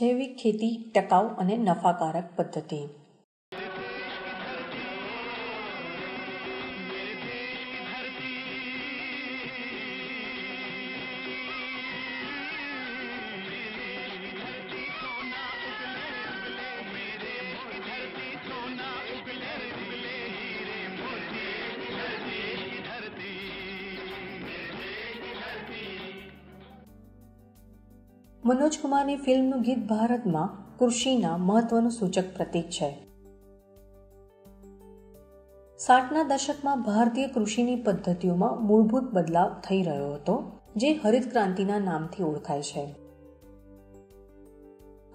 જૈવિક ખેતી ટકાઉ અને નફાકારક પદ્ધતિ. મનોજ કુમારની ફિલ્મનું ગીત ભારતમાં કૃષિના મહત્વનું સૂચક પ્રતીક છે. સાઠના દશકમાં ભારતીય કૃષિની પદ્ધતિઓમાં મૂળભૂત બદલાવ થઈ રહ્યો હતો, જે હરિત ક્રાંતિના નામથી ઓળખાય છે.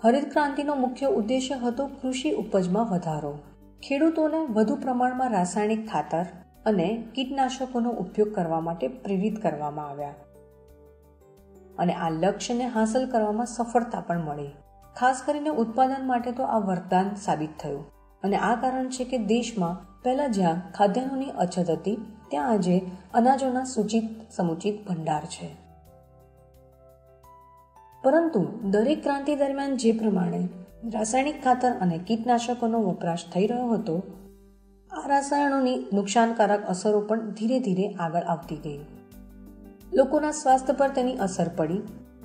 હરિત ક્રાંતિનો મુખ્ય ઉદ્દેશ્ય હતો કૃષિ ઉપજમાં વધારો. ખેડૂતોને વધુ પ્રમાણમાં રાસાયણિક ખાતર અને કીટનાશકોનો ઉપયોગ કરવા માટે પ્રેરિત કરવામાં આવ્યા. અને આ લક્ષ્યને હાંસલ કરવામાં સફળતા પણ મળી. ખાસ કરીને ઉત્પાદન માટે તો આ વરદાન સાબિત થયું. અને આ કારણ છે કે દેશમાં પહેલા જ્યાં ખાદ્યાન્નોની અછત હતી, ત્યાં આજે અનાજોના સૂચિત, સમુચિત ભંડાર છે. પરંતુ દરેક ક્રાંતિ દરમિયાન જે પ્રમાણે રાસાયણિક ખાતર અને કીટનાશકોનો વપરાશ થઈ રહ્યો હતો, આ રસાયણોની નુકસાનકારક અસરો પણ ધીરે ધીરે આગળ આવતી ગઈ. લોકોના સ્વાસ્થ્ય પર તેની અસર પડી.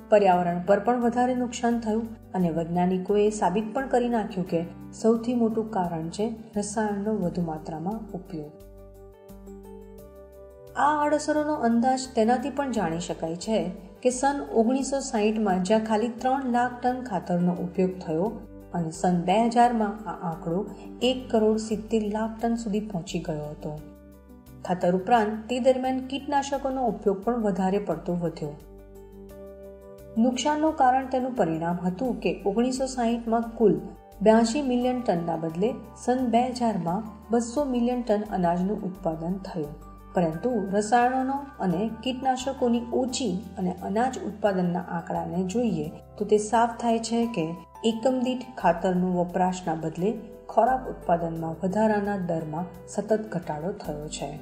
પર્યાવરણ પર પણ વધારે નુકસાન થયું અને વૈજ્ઞાનિકોએ સાબિત પણ કરી નાખ્યું કે સૌથી મોટું કારણ છે રસાયણનો વધુ માત્રામાં ઉપયોગ. આ આડઅસરોનો અંદાજ તેનાથી પણ જાણી શકાય છે કે સન ઓગણીસો સાહીઠમાં જ્યાં ખાલી ત્રણ લાખ ટન ખાતરનો ઉપયોગ થયો અને સન બે હજારમાં આ આંકડો એક કરોડ સિત્તેર લાખ ટન સુધી પહોંચી ગયો હતો. ખાતર ઉપરાંત તે દરમિયાન કીટનાશકોનો ઉપયોગ પણ વધારે પડતો વધ્યો. નુકસાનનું કારણ તેનું પરિણામ હતું કે ઓગણીસો સાહીઠમાં કુલ બ્યાસી મિલિયન ટનના બદલે સન બે હજારમાં બસો મિલિયન ટન અનાજનું ઉત્પાદન થયું. પરંતુ રસાયણોનો અને કીટનાશકોની ઓછી અને અનાજ ઉત્પાદનના આંકડાને જોઈએ તો તે સાફ થાય છે કે એકમ દીઠ ખાતરનું વપરાશના બદલે ખોરાક ઉત્પાદનમાં વધારાના દરમાં સતત ઘટાડો થયો છે.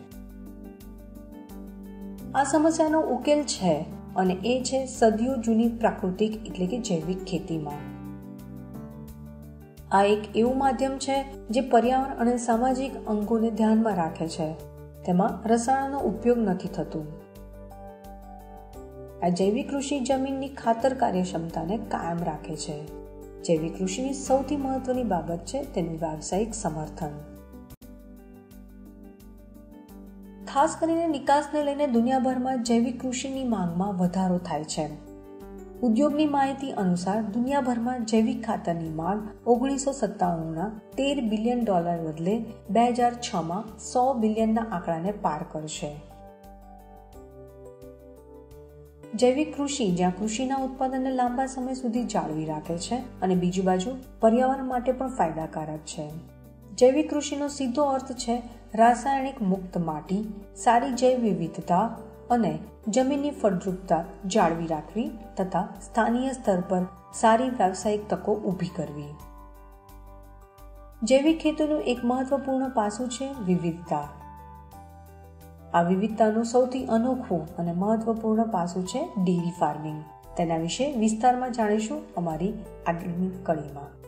આ સમસ્યાનો ઉકેલ છે અને એ છે સદીઓ જૂની પ્રાકૃતિક એટલે કે જૈવિક ખેતીમાં. આ એક એવું માધ્યમ છે જે પર્યાવરણ અને સામાજિક અંગોને ધ્યાનમાં રાખે છે. તેમાં રસાયણનો ઉપયોગ નથી થતું. આ જૈવિક કૃષિ જમીનની ખાતર કાર્યક્ષમતાને કાયમ રાખે છે. જૈવિક કૃષિની સૌથી મહત્વની બાબત છે તેનું વ્યાવસાયિક સમર્થન. ખાસ કરીને નિકાસને લઈને દુનિયાભરમાં જૈવિક કૃષિની માંગમાં વધારો થાય છે. ઉદ્યોગની માહિતી અનુસાર દુનિયાભરમાં જૈવિક ખાતરની માંગ ઓગણીસો સત્તાણુંના તેર બિલિયન ડોલર બદલે બે હજાર છમાં સો બિલિયનના આંકડાને પાર કરશે. જૈવિક કૃષિ જ્યાં કૃષિના ઉત્પાદનને લાંબા સમય સુધી જાળવી રાખે છે અને બીજી બાજુ પર્યાવરણ માટે પણ ફાયદાકારક છે. જૈવિક કૃષિનો સીધો અર્થ છે રાસાયણિક મુક્ત માટી, સારી જૈવ વિવિધતા અને જમીનની ફળદ્રુપતા જાળવી રાખવી તથા સ્થાનીય સ્તર પર સારી વ્યાવસાયિક તકો ઊભી કરવી. જૈવિક ખેતીનું એક મહત્વપૂર્ણ પાસું છે વિવિધતા. આ વિવિધતાનું સૌથી અનોખું અને મહત્વપૂર્ણ પાસું છે ડેરી ફાર્મિંગ. તેના વિશે વિસ્તારમાં જાણીશું અમારી આગળની કડીમાં.